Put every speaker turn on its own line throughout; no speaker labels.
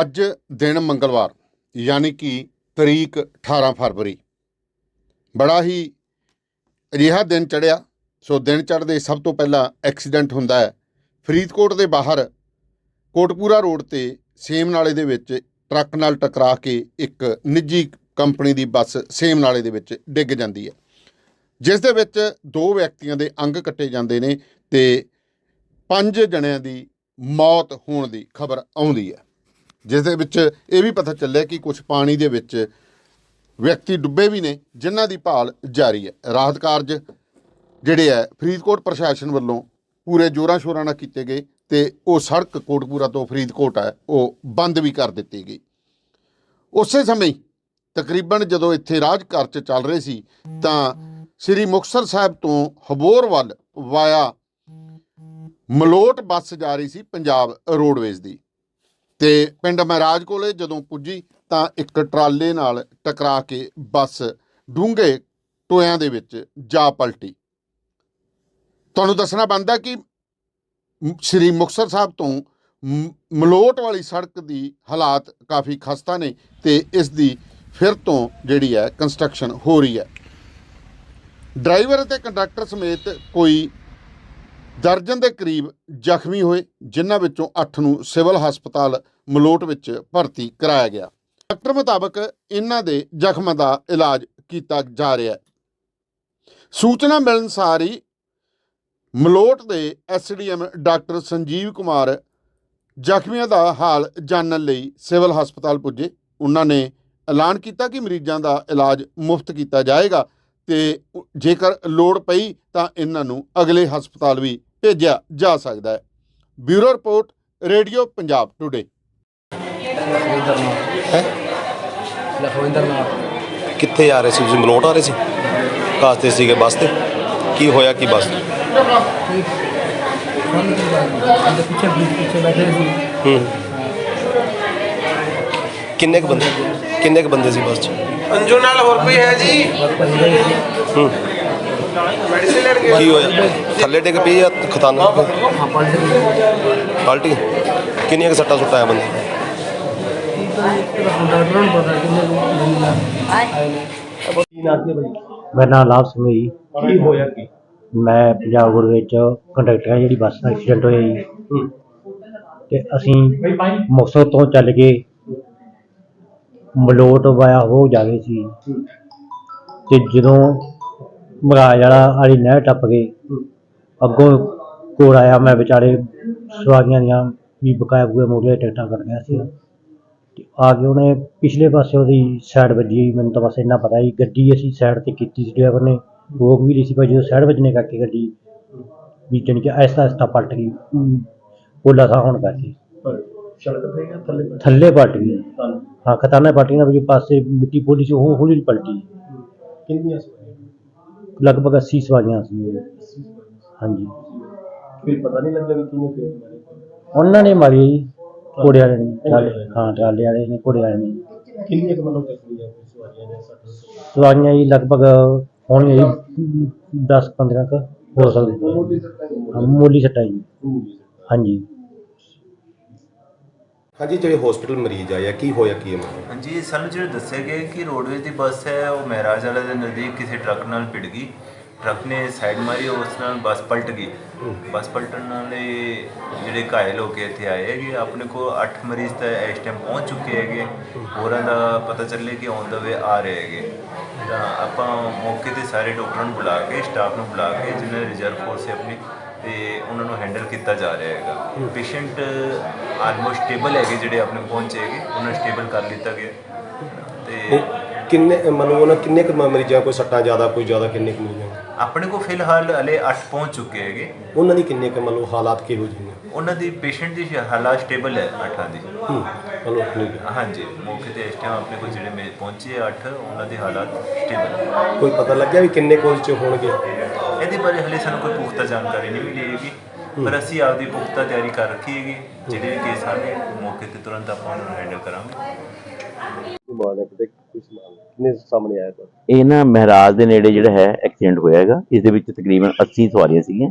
ਅੱਜ ਦਿਨ ਮੰਗਲਵਾਰ, ਯਾਨੀ ਕਿ ਤਰੀਕ 18 ਫਰਵਰੀ। ਬੜਾ ਹੀ ਅਜਿਹਾ ਦਿਨ ਚੜਿਆ ਸੋ ਦਿਨ ਚੜ੍ਹਦੇ ਸਭ ਤੋਂ ਪਹਿਲਾਂ ਐਕਸੀਡੈਂਟ ਹੁੰਦਾ ਹੈ। ਫਰੀਦਕੋਟ ਦੇ ਬਾਹਰ ਕੋਟਪੂਰਾ ਰੋਡ ਤੇ ਸੇਮ ਨਾਲੇ ਦੇ ਵਿੱਚ ਟਰੱਕ ਨਾਲ ਟਕਰਾ ਕੇ ਇੱਕ ਨਿੱਜੀ ਕੰਪਨੀ ਦੀ ਬੱਸ ਸੇਮ ਨਾਲੇ ਦੇ ਵਿੱਚ ਡਿੱਗ ਜਾਂਦੀ ਹੈ। ਜਿਸ ਦੇ ਵਿੱਚ ਦੋ ਵਿਅਕਤੀਆਂ ਦੇ ਅੰਗ ਕੱਟੇ ਜਾਂਦੇ ਨੇ ਤੇ ਪੰਜ ਜਣਿਆਂ ਦੀ ਮੌਤ ਹੋਣ ਦੀ ਖਬਰ ਆਉਂਦੀ ਹੈ। ਜਿਸ ਦੇ ਵਿੱਚ ਇਹ ਵੀ ਪਤਾ ਚੱਲਿਆ ਕਿ ਕੁਝ ਪਾਣੀ ਦੇ ਵਿੱਚ ਵਿਅਕਤੀ ਡੁੱਬੇ ਵੀ ਨੇ, ਜਿਨ੍ਹਾਂ ਦੀ ਭਾਲ ਜਾਰੀ ਹੈ। ਰਾਹਤ ਕਾਰਜ ਜਿਹੜੇ ਹੈ, ਫਰੀਦਕੋਟ ਪ੍ਰਸ਼ਾਸਨ ਵੱਲੋਂ ਪੂਰੇ ਜੋਰਾਂ ਸ਼ੋਰਾਂ ਨਾਲ ਕੀਤੇ ਗਏ ਤੇ ਉਹ ਸੜਕ ਕੋਟਪੂਰਾ ਤੋਂ ਫਰੀਦਕੋਟ ਹੈ, ਉਹ ਬੰਦ ਵੀ ਕਰ ਦਿੱਤੀ ਗਈ। ਉਸੇ ਸਮੇਂ ਤਕਰੀਬਨ ਜਦੋਂ ਇੱਥੇ ਰਾਜ ਘਰ ਚ ਚੱਲ ਰਹੇ ਸੀ, ਤਾਂ ਸ੍ਰੀ ਮੁਕਤਸਰ ਸਾਹਿਬ ਤੋਂ ਹਬੋਰ ਵੱਲ ਵਾਇਆ ਮਲੋਟ ਬੱਸ ਜਾ ਰਹੀ ਸੀ ਪੰਜਾਬ ਰੋਡਵੇਜ਼ ਦੀ। ਤੇ ਪਿੰਡ ਮਹਾਰਾਜ ਕੋਲੇ ਜਦੋਂ ਪੁੱਜੀ ਤਾਂ ਇੱਕ ਟਰਾਲੇ ਨਾਲ ਟਕਰਾ ਕੇ ਬੱਸ ਡੂੰਘੇ ਟੋਇਆਂ ਦੇ ਵਿੱਚ ਜਾ ਪਲਟੀ। ਤੁਹਾਨੂੰ ਦੱਸਣਾ ਬਣਦਾ ਕਿ ਸ੍ਰੀ ਮੁਕਤਸਰ ਸਾਹਿਬ ਤੋਂ ਮ- ਮਲੋਟ ਵਾਲੀ ਸੜਕ ਦੀ ਹਾਲਾਤ ਕਾਫੀ ਖਸਤਾ ਨੇ ਤੇ ਇਸ ਦੀ ਫਿਰ ਤੋਂ ਜਿਹੜੀ ਹੈ ਕੰਸਟਰਕਸ਼ਨ ਹੋ ਰਹੀ ਹੈ। ਡਰਾਈਵਰ ਅਤੇ ਕੰਡਕਟਰ ਸਮੇਤ ਕੋਈ ਦਰਜਨ ਦੇ ਕਰੀਬ ਜ਼ਖਮੀ ਹੋਏ, ਜਿਨ੍ਹਾਂ ਵਿੱਚੋਂ 8 ਨੂੰ ਸਿਵਲ ਹਸਪਤਾਲ ਮਲੋਟ ਵਿੱਚ ਭਰਤੀ ਕਰਾਇਆ ਗਿਆ। ਡਾਕਟਰ ਮੁਤਾਬਕ ਇਹਨਾਂ ਦੇ ਜ਼ਖਮਾਂ ਦਾ ਇਲਾਜ ਕੀਤਾ ਜਾ ਰਿਹਾ ਹੈ। ਸੂਚਨਾ ਮਿਲਣ ਸਾਰੀ ਮਲੋਟ ਦੇ ਐਸਡੀਐਮ ਡਾਕਟਰ ਸੰਜੀਵ ਕੁਮਾਰ ਜ਼ਖਮੀਆਂ ਦਾ ਹਾਲ ਜਾਣਨ ਲਈ ਸਿਵਲ ਹਸਪਤਾਲ ਪੁੱਜੇ। ਉਹਨਾਂ ਨੇ ਐਲਾਨ ਕੀਤਾ ਕਿ ਮਰੀਜ਼ਾਂ ਦਾ ਇਲਾਜ ਮੁਫਤ ਕੀਤਾ ਜਾਏਗਾ ਤੇ ਜੇਕਰ ਲੋੜ ਪਈ ਤਾਂ ਇਹਨਾਂ ਨੂੰ ਅਗਲੇ ਹਸਪਤਾਲ ਵੀ ਭੇਜਿਆ ਜਾ ਸਕਦਾ ਹੈ। Bureau report, radio Punjab today.
Lakhwinder Nath
ਹੈ
ਲਖਵਿੰਦਰ ਨਾਥ
ਕਿੱਥੇ ਆ ਰਹੇ ਸੀ ਤੁਸੀਂ? ਮਲੋਟ ਆ ਰਹੇ ਸੀ? ਕਾਸਤੇ ਸੀਗੇ ਬੱਸ ਤੇ? ਕੀ ਹੋਇਆ ਕੀ ਬੱਸ?
ਉਹਦੇ ਪਿੱਛੇ ਬੀਚ ਪਿੱਛੇ ਬੈਠੇ ਸੀ
ਹੂੰ। ਕਿੰਨੇ ਕੁ ਬੰਦੇ? ਕਿੰਨੇ ਕੁ ਬੰਦੇ ਸੀ ਬੱਸ 'ਚ?
ਅੰਜੂ ਨਾਲ ਹੋਰ ਕੋਈ ਹੈ ਜੀ?
ਬਸ ਭੱਜ ਗਏ ਸੀ
ਹੂੰ।
ਮੈਡੀਸਿਨ ਲੈਣ ਗਏ।
ਕੀ ਹੋਇਆ? ਥੱਲੇ ਡਿੱਗ ਪਈ ਜਾਂ ਖਤਾਨਾ
ਹਾਂ ਪਲਟੀ
ਕਿੰਨੀਆਂ ਕੁ ਸੱਟਾਂ ਸੁੱਟਾਂ ਆ ਬੰਦੇ?
ਕੀ ਨੂੰ
ਮੇਰਾ ਨਾਮ ਲਾਭ ਸਿੰਘ ਹੈ ਜੀ। ਕੀ ਹੋਇਆ ਕੀ? ਮੈਂ ਪੰਜਾਬ ਗੁਰ ਵਿੱਚ ਕੰਡਕਟਰ ਹਾਂ ਜਿਹੜੀ ਬੱਸ ਦਾ ਐਕਸੀਡੈਂਟ ਹੋਇਆ ਜੀ। ਤੇ ਅਸੀਂ ਮੁਕਤਸਰ ਤੋਂ ਚੱਲ ਕੇ ਮਲੋਟ ਵਾਇਆ ਹੋ ਜਾ ਰਹੇ ਸੀ। ਤੇ ਜਦੋਂ ਮਰਾਜ ਵਾਲਾ ਵਾਲੀ ਨਹਿਰ ਟੱਪ ਗਏ ਅੱਗੋਂ ਕੋਲ ਆਇਆ ਮੈਂ ਵਿਚਾਰੇ ਸਵਾਰੀਆਂ ਦੀਆਂ ਵੀ ਬਕਾਇਆ ਬੁਏ ਮੋੜੀਆਂ ਟਿਕਟਾਂ ਕੱਟ ਗਿਆ ਸੀ ਤੇ ਆ ਕੇ ਉਹਨੇ ਪਿਛਲੇ ਪਾਸੇ ਉਹਦੀ ਸਾਈਡ ਵੱਜੀ ਮੈਨੂੰ ਤਾਂ ਬਸ ਇੰਨਾ ਪਤਾ ਹੀ ਗੱਡੀ ਅਸੀਂ ਸਾਈਡ ਤੇ ਕੀਤੀ ਸੀ ਡਰਾਈਵਰ ਨੇ ਰੋਕ ਵੀ ਲਈ ਸੀ ਪਰ ਜਦੋਂ ਸਾਈਡ ਵੱਜਣੇ ਕਰਕੇ ਗੱਡੀ ਵੀ ਜਾਣੀ ਕਿ ਆਹਿਸਤਾ ਆਹਿਸਤਾ ਪਲਟ ਗਈ। ਪੋਲਾ ਸਾਹ ਹੋਣ ਕਰਕੇ। ਥੱਲੇ ਪਲਟ? ਗਈ। ਹਾਂ ਖਤਾਨਾ ਪਾਰਟੀ ਨਾਲ ਵੀ ਪਾਸੇ ਮਿੱਟੀ ਪੋਲੀ ਸੀ ਉਹ ਹੌਲੀ ਹੌਲੀ ਪਲਟੀ।
ਕਿੰਨੀਆਂ
ਲਗਭਗ 80 ਸਵਾਰੀਆਂ ਸੀ। ਹਾਂਜੀ।
ਫਿਰ ਪਤਾ ਨਹੀਂ ਲੱਗਿਆ ਵੀ ਕਿਹਨੇ ਫੇਰ ਮਾਰੇ।
ਉਹਨਾਂ ਨੇ ਮਾਰੀ ਜੀ। ਘੋੜੇ ਵਾਲੇ ਨੇ ਟਰਾਲੇ ਹਾਂ ਟਰਾਲੇ ਵਾਲੇ ਨੇ ਘੋੜੇ ਵਾਲੇ ਨੇ।
ਕਿੰਨੀਆਂ ਕੁ ਮਤਲਬ ਆ ਕੋਈ ਸਵਾਰੀਆਂ ਨੇ ਸੱਟ
ਸਵਾਰੀਆਂ ਜੀ ਲਗਭਗ ਹੋਣਗੀਆਂ ਜੀ 10 15 ਕ ਹੋ ਸਕਦੇ। ਹਾਂ, ਮਾਮੂਲੀ ਸੱਟਾਂ ਜੀ ਹਾਂਜੀ।
ਹਾਂਜੀ ਜਿਹੜੇ ਹਸਪੀਟਲ ਮਰੀਜ਼ ਆਏ ਆ ਕੀ ਹੋਇਆ ਕੀ ਹੈ? ਮਤਲਬ
ਹਾਂਜੀ ਸਾਨੂੰ ਜਿਹੜਾ ਦੱਸਿਆ ਗਿਆ ਕਿ ਰੋਡਵੇਜ਼ ਦੀ ਬੱਸ ਹੈ ਉਹ ਮਹਿਰਾਜ ਵਾਲਾ ਦੇ ਨਜ਼ਦੀਕ ਕਿਸੇ ਟਰੱਕ ਨਾਲ ਭਿੜ ਗਈ। ਟਰੱਕ ਨੇ ਸਾਈਡ ਮਾਰੀ ਉਸ ਨਾਲ ਬੱਸ ਪਲਟ ਗਈ। ਬੱਸ ਪਲਟਣ ਨਾਲ ਇਹ ਜਿਹੜੇ ਘਾਇਲ ਹੋ ਕੇ ਇੱਥੇ ਆਏ ਹੈਗੇ ਆਪਣੇ ਕੋਲ 8 ਮਰੀਜ਼ ਤਾਂ ਇਸ ਟਾਈਮ ਪਹੁੰਚ ਚੁੱਕੇ ਹੈਗੇ। ਹੋਰਾਂ ਦਾ ਪਤਾ ਚੱਲੇ ਕਿ ਔਨ ਦਾ ਵੇ ਆ ਰਹੇ ਹੈਗੇ। ਤਾਂ ਆਪਾਂ ਮੌਕੇ ਤੇ ਸਾਰੇ ਡਾਕਟਰਾਂ ਨੂੰ ਬੁਲਾ ਕੇ ਸਟਾਫ ਨੂੰ ਬੁਲਾ ਕੇ ਜਿਨ੍ਹਾਂ ਦੀ ਰਿਜ਼ਰਵ ਫੋਰਸ ਹੈ ਆਪਣੀ ਤੇ ਉਹਨਾਂ ਨੂੰ ਹੈਂਡਲ ਕੀਤਾ ਜਾ ਰਿਹਾ ਹੈਗਾ। ਪੇਸ਼ੈਂਟ ਆਲਮੋਸਟ ਸਟੇਬਲ ਹੈਗੇ ਜਿਹੜੇ ਆਪਣੇ ਪਹੁੰਚੇ ਹੈਗੇ ਉਹਨਾਂ ਨੂੰ ਸਟੇਬਲ ਕਰ ਲਿੱਤਾ ਗਿਆ। ਤੇ
ਕਿੰਨੇ ਮਤਲਬ ਉਹਨਾਂ ਕਿੰਨੇ ਕੁ ਮਰੀਜ਼ਾਂ ਕੋਈ ਸੱਟਾਂ ਜ਼ਿਆਦਾ ਕੋਈ ਜ਼ਿਆਦਾ ਕਿੰਨੇ ਕੁ ਮਰੀਜ਼ਾਂ?
ਆਪਣੇ ਕੋਲ ਫਿਲਹਾਲ ਹਲੇ 8 ਪਹੁੰਚ ਚੁੱਕੇ ਹੈਗੇ।
ਉਹਨਾਂ ਦੀ ਕਿੰਨੇ ਕੁ ਮਤਲਬ ਹਾਲਾਤ ਕਿਹੋ ਜਿਹੇ ਨੇ?
ਉਹਨਾਂ ਦੀ ਪੇਸ਼ੈਂਟ ਦੀ ਹਾਲਾਤ ਸਟੇਬਲ ਹੈ 8 ਦੀ।
ਹੂੰ ਮਤਲਬ ਠੀਕ ਹੈ।
ਹਾਂਜੀ ਮੌਕੇ ਤੇ ਇਸ ਟਾਈਮ ਆਪਣੇ ਕੋਲ ਜਿਹੜੇ ਮੇ ਪਹੁੰਚੇ 8 ਉਹਨਾਂ ਦੀ ਹਾਲਾਤ ਸਟੇਬਲ ਹੈ।
ਕੋਈ ਪਤਾ ਲੱਗਿਆ ਵੀ ਕਿੰਨੇ ਕੋਲ ਚ ਹੋਣਗੇ?
ਇਹਦੇ ਬਾਰੇ ਹਲੇ ਸਾਨੂੰ ਕੋਈ ਪੁਖਤਾ ਜਾਣਕਾਰੀ ਨਹੀਂ ਮਿਲੀ ਹੈਗੀ। ਪਰ ਅਸੀਂ ਆਪਦੀ ਪੁਖਤਾ ਤਿਆਰੀ ਕਰ ਰੱਖੀ ਹੈਗੀ। ਜਿਹੜੇ ਵੀ ਕੇਸ ਆਣਗੇ ਮੌਕੇ ਤੇ ਤੁਰੰਤ ਆਪਾਂ ਉਹਨਾਂ ਨੂੰ ਹੈਂਡਲ ਕਰਾਂਗੇ।
ਮਾਰਨੇ ਕਿਤੇ ਕੋਈ ਸਮਾਨ ਕਿੰਨੇ ਸਾਹਮਣੇ ਆਇਆ ਤਾਂ?
ਇਹ ਨਾ ਮਹਿਰਾਜ ਦੇ ਨੇੜੇ ਜਿਹੜਾ ਹੈ ਐਕਸੀਡੈਂਟ ਹੋਇਆ ਹੈਗਾ। ਇਸ ਦੇ ਵਿੱਚ ਤਕਰੀਬਨ 80 ਸਵਾਰੀਆਂ ਸੀਗੀਆਂ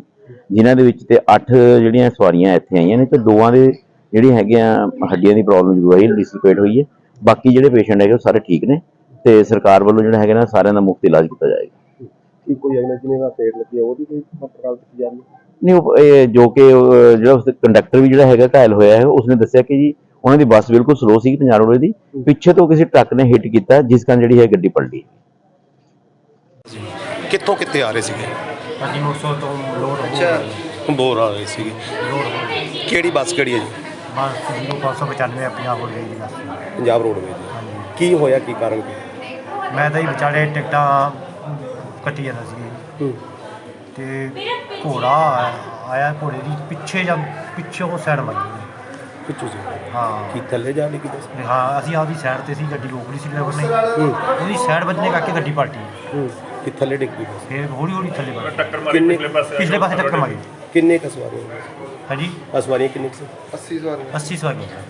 ਜਿਨ੍ਹਾਂ ਦੇ ਵਿੱਚ ਤੇ 8 ਜਿਹੜੀਆਂ ਸਵਾਰੀਆਂ ਇੱਥੇ ਆਈਆਂ ਨੇ ਤੇ ਦੋਵਾਂ ਦੇ ਜਿਹੜੀ ਹੈਗੀਆਂ ਹੱਡੀਆਂ ਦੀ ਪ੍ਰੋਬਲਮ ਜ਼ਰੂਰ ਆਈ ਡਿਸਲੋਕੇਟ ਹੋਈ ਹੈ। ਬਾਕੀ ਜਿਹੜੇ ਪੇਸ਼ੈਂਟ ਹੈਗੇ ਉਹ ਸਾਰੇ ਠੀਕ ਨੇ ਤੇ ਸਰਕਾਰ ਵੱਲੋਂ ਜਿਹੜਾ ਹੈਗਾ ਨਾ ਸਾਰਿਆਂ ਦਾ ਮੁਫਤ ਇਲਾਜ ਕੀਤਾ ਜਾਏਗਾ।
ਕੀ ਕੋਈ ਅਗਲੇ ਜਿਹਨੇ ਦਾ ਫੇਟ ਲੱਗੀ ਉਹਦੀ ਕੋਈ ਪੜਤਾਲ ਕੀਤੀ ਜਾ ਰਹੀ ਹੈ
ਨਹੀਂ ਉਹ ਜੋ ਕਿ ਜਿਹੜਾ ਉਸ ਕੰਡਕਟਰ ਵੀ ਜਿਹੜਾ ਹੈਗਾ ਘਾਇਲ ਹੋਇਆ ਹੈ ਉਸਨੇ ਦੱਸਿਆ ਕਿ ਜੀ ਉਹਨਾਂ ਦੀ ਬੱਸ ਬਿਲਕੁਲ ਸਲੋ ਸੀ ਪੰਜਾਬ ਰੋਡ ਦੀ। ਪਿੱਛੇ ਤੋਂ ਕਿਸੇ ਟਰੱਕ ਨੇ ਹਿੱਟ ਕੀਤਾ ਜਿਸ ਕਾਰਨ ਜਿਹੜੀ ਹੈ ਗੱਡੀ ਪਲਟੀ।
ਕਿੱਥੋਂ ਕਿੱਥੇ ਆ ਰਹੇ ਸੀਗੇ?
ਅੱਜ ਮੋਸੋ ਤੋਂ ਲੋਡ ਹੋ
ਅੱਛਾ ਬੋਰ ਆ ਰਹੇ ਸੀਗੇ। ਕਿਹੜੀ ਬੱਸ ਕਿਹੜੀ ਹੈ ਜੀ?
ਬਸ 0595 ਪੰਜਾਬ ਹੋ ਗਈ ਜੀ ਬਸ।
ਪੰਜਾਬ ਰੋਡਵੇਜ਼ ਦੀ। ਕੀ ਹੋਇਆ ਕੀ ਕਾਰਨ? ਕੀ
ਮੈਂ ਤਾਂ ਹੀ ਵਿਚਾਲੇ ਟਿਕਟਾਂ ਕੱਟੀ ਜਾਂਦਾ ਸੀ। ਤੇ ਘੋੜਾ ਆਇਆ ਘੋੜੇ ਦੀ ਪਿੱਛੇ ਜਾਂ ਪਿੱਛੇ ਉਹ ਸਾਈਡ ਵੱਜੀ
ਪਿੱਛੋਂ ਸੀ
ਹਾਂ।
ਕੀ ਥੱਲੇ ਜਾ ਲੱਗੀ ਬੱਸ
ਤੇ ਹਾਂ ਅਸੀਂ ਆਪਦੀ ਸਾਈਡ ਤੇ ਸੀ ਗੱਡੀ ਰੋਕ ਲਈ ਸੀ ਡਰਾਈਵਰ ਨੇ ਉਹਦੀ ਸਾਈਡ ਵੱਜਣੇ ਕਰਕੇ ਗੱਡੀ ਪਲਟੀ।
ਹੂੰ। ਕਿ ਥੱਲੇ ਡਿੱਗ ਪਈ ਬੱਸ?
ਫਿਰ ਹੌਲੀ ਹੌਲੀ ਥੱਲੇ ਵੱਜ
ਕਿੰਨੇ
ਪਿਛਲੇ ਪਾਸੇ ਟੱਕਰ ਮਾਰੀ।
ਕਿੰਨੇ ਕੁ ਸਵਾਰੀਆਂ?
ਹਾਂਜੀ।
ਆ ਸਵਾਰੀਆਂ ਕਿੰਨੇ ਕੁ ਸੀ?
80 ਸਵਾਰੀਆਂ।